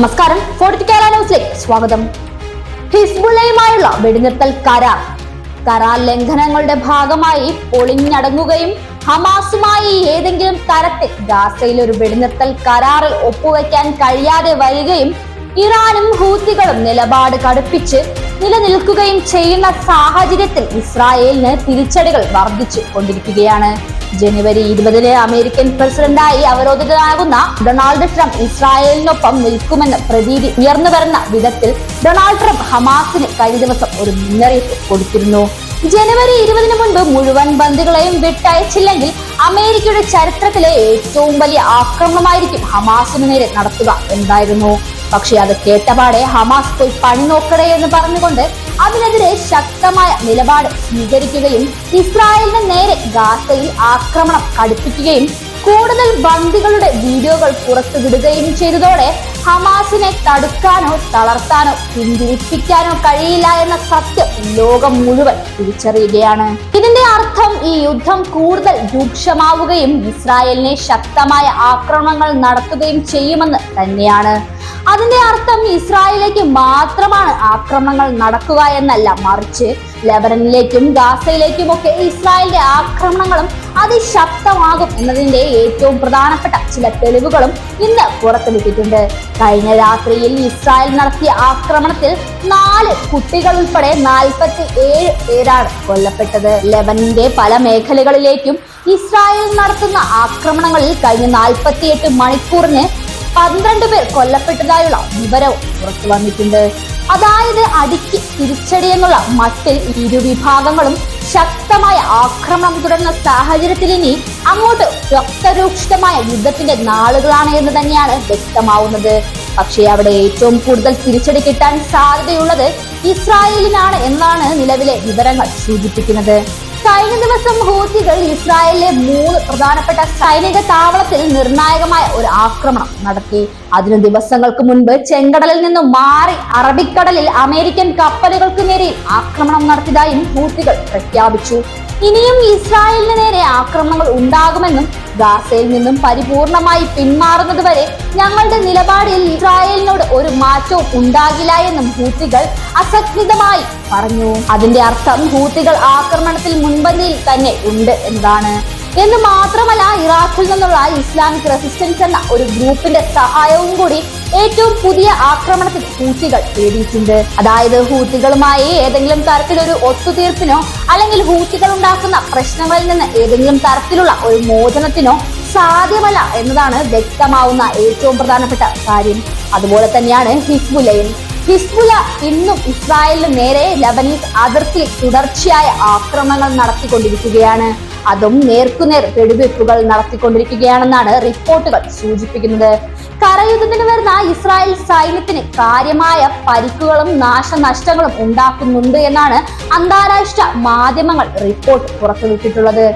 നമസ്കാരം. സ്വാഗതം. ഹിസ്ബുള്ളയുമായുള്ള വെടിനിർത്തൽ കരാർ. കരാർ ലംഘനങ്ങളുടെ ഭാഗമായി പൊളിഞ്ഞടങ്ങുകയും ഹമാസുമായി ഏതെങ്കിലും തരത്തിൽ ഗാസയിൽ ഒരു വെടിനിർത്തൽ കരാറിൽ ഒപ്പുവെക്കാൻ കഴിയാതെ വരികയും ഇറാനും ഹൂത്തികളും നിലപാട് കടുപ്പിച്ച് നിലനിൽക്കുകയും ചെയ്യുന്ന സാഹചര്യത്തിൽ ഇസ്രായേലിന് തിരിച്ചടികൾ വർദ്ധിച്ചു കൊണ്ടിരിക്കുകയാണ് ജനുവരി ഇരുപതിന് അമേരിക്കൻ പ്രസിഡന്റായി അവരോധിതനാകുന്ന ഡൊണാൾഡ് ട്രംപ് ഇസ്രായേലിനൊപ്പം നിൽക്കുമെന്ന പ്രതീതി ഉയർന്നു വരുന്ന വിധത്തിൽ ഡൊണാൾഡ് ട്രംപ് ഹമാസിന് കഴിഞ്ഞ ദിവസം ഒരു മുന്നറിയിപ്പ് കൊടുത്തിരുന്നു. ജനുവരി ഇരുപതിന് മുൻപ് മുഴുവൻ ബന്ധുക്കളെയും വിട്ടയച്ചില്ലെങ്കിൽ അമേരിക്കയുടെ ചരിത്രത്തിലെ ഏറ്റവും വലിയ ആക്രമണമായിരിക്കും ഹമാസിന് നേരെ നടത്തുക എന്തായിരുന്നു? പക്ഷെ അത് കേട്ടപാടെ ഹമാസ് പോയി പണി നോക്കണേ എന്ന് പറഞ്ഞുകൊണ്ട് അതിനെതിരെ ശക്തമായ നിലപാട് സ്വീകരിക്കുകയും ഇസ്രായേലിന് നേരെ ഗാസയിൽ ആക്രമണം കടുപ്പിക്കുകയും കൂടുതൽ ബന്ദികളുടെ വീഡിയോകൾ പുറത്തുവിടുകയും ചെയ്തതോടെ ഹമാസിനെ തടുക്കാനോ തളർത്താനോ പിന്തിരിപ്പിക്കാനോ കഴിയില്ല എന്ന സത്യം ലോകം മുഴുവൻ തിരിച്ചറിയുകയാണ്. ഇതിന്റെ അർത്ഥം ഈ യുദ്ധം കൂടുതൽ രൂക്ഷമാവുകയും ഇസ്രായേലിനെ ശക്തമായ ആക്രമണങ്ങൾ നടത്തുകയും ചെയ്യുമെന്ന് തന്നെയാണ്. അതിന്റെ അർത്ഥം ഇസ്രായേലിലേക്ക് മാത്രമാണ് ആക്രമണങ്ങൾ നടക്കുക എന്നല്ല. മറിച്ച് ലെബനനിലേക്കും ഗാസയിലേക്കും ഒക്കെ ഇസ്രായേലിന്റെ ആക്രമണങ്ങളും അതിശക്തമാകും എന്നതിന്റെ ഏറ്റവും പ്രധാനപ്പെട്ട ചില തെളിവുകളും ഇന്ന് പുറത്തുവിട്ടിട്ടുണ്ട്. കഴിഞ്ഞ രാത്രിയിൽ ഇസ്രായേൽ നടത്തിയ ആക്രമണത്തിൽ നാല് കുട്ടികൾ ഉൾപ്പെടെ നാൽപ്പത്തി ഏഴ് പേരാണ് കൊല്ലപ്പെട്ടത്. ലെബനന്റെ പല മേഖലകളിലേക്കും ഇസ്രായേൽ നടത്തുന്ന ആക്രമണങ്ങളിൽ കഴിഞ്ഞ നാൽപ്പത്തിയെട്ട് മണിക്കൂറിന് പന്ത്രണ്ട് പേർ കൊല്ലപ്പെട്ടതായുള്ള വിവരവും പുറത്തു വന്നിട്ടുണ്ട്. അതായത് അടിക്ക് തിരിച്ചടി എന്നുള്ള മട്ടിൽ ഇരു വിഭാഗങ്ങളും ശക്തമായ ആക്രമണം തുടർന്ന സാഹചര്യത്തിൽ ഇനി അങ്ങോട്ട് രക്തരൂക്ഷിതമായ യുദ്ധത്തിന്റെ നാളുകളാണ് എന്ന് തന്നെയാണ് വ്യക്തമാവുന്നത്. പക്ഷേ അവിടെ ഏറ്റവും കൂടുതൽ തിരിച്ചടി കിട്ടാൻ സാധ്യതയുള്ളത് ഇസ്രായേലിനാണ് എന്നാണ് നിലവിലെ വിവരങ്ങൾ സൂചിപ്പിക്കുന്നത്. കഴിഞ്ഞ ദിവസം ഹൂത്തികൾ ഇസ്രായേലിലെ മൂന്ന് പ്രധാനപ്പെട്ട സൈനിക താവളത്തിൽ നിർണായകമായ ഒരു ആക്രമണം നടത്തി. അതിനു ദിവസങ്ങൾക്ക് മുൻപ് ചെങ്കടലിൽ നിന്നും മാറി അറബിക്കടലിൽ അമേരിക്കൻ കപ്പലുകൾക്ക് നേരെ ആക്രമണം നടത്തിയതായും ഹൂത്തികൾ പ്രഖ്യാപിച്ചു. ഇനിയും ഇസ്രായേലിന് നേരെ ആക്രമണങ്ങൾ ഉണ്ടാകുമെന്നും ഗാസയിൽ നിന്നും പരിപൂർണമായി പിന്മാറുന്നത് വരെ ഞങ്ങളുടെ നിലപാടിൽ ഇസ്രായേലിനോട് ഒരു മാറ്റവും ഉണ്ടാകില്ല എന്നും ഹൂത്തികൾ അസജ്ഞിതമായി പറഞ്ഞു. അതിന്റെ അർത്ഥം ഹൂത്തികൾ ആക്രമണത്തിൽ മുൻപന്തിയിൽ തന്നെ ഉണ്ട് എന്നതാണ്. എന്ന് മാത്രമല്ല ഇറാഖിൽ നിന്നുള്ള ഇസ്ലാമിക് റെസിസ്റ്റൻസ് എന്ന ഒരു ഗ്രൂപ്പിന്റെ സഹായവും കൂടി ഏറ്റവും പുതിയ ആക്രമണത്തിൽ ഹൂത്തികൾ തേടിയിട്ടുണ്ട്. അതായത് ഹൂത്തികളുമായി ഏതെങ്കിലും തരത്തിലൊരു ഒത്തുതീർപ്പിനോ അല്ലെങ്കിൽ ഹൂത്തികൾ ഉണ്ടാക്കുന്ന പ്രശ്നങ്ങളിൽ നിന്ന് ഏതെങ്കിലും തരത്തിലുള്ള ഒരു മോചനത്തിനോ സാധ്യമല്ല എന്നതാണ് വ്യക്തമാവുന്ന ഏറ്റവും പ്രധാനപ്പെട്ട കാര്യം. അതുപോലെ തന്നെയാണ് ഹിസ്ബുലയും ഹിസ്ബുല ഇന്നും ഇസ്രായേലിന് നേരെ ലബനീസ് അതിർത്തിയിൽ തുടർച്ചയായ ആക്രമണങ്ങൾ നടത്തിക്കൊണ്ടിരിക്കുകയാണ്. അതും നേർക്കുനേർ വെടിവെപ്പുകൾ നടത്തിക്കൊണ്ടിരിക്കുകയാണെന്നാണ് റിപ്പോർട്ടുകൾ സൂചിപ്പിക്കുന്നത്. കരയുദ്ധത്തിന് വരുന്ന ഇസ്രായേൽ സൈന്യത്തിന് കാര്യമായ പരിക്കുകളും നാശനഷ്ടങ്ങളും ഉണ്ടാക്കുന്നുണ്ട് എന്നാണ് അന്താരാഷ്ട്ര മാധ്യമങ്ങൾ റിപ്പോർട്ട് പുറത്തുവിട്ടിട്ടുള്ളത്.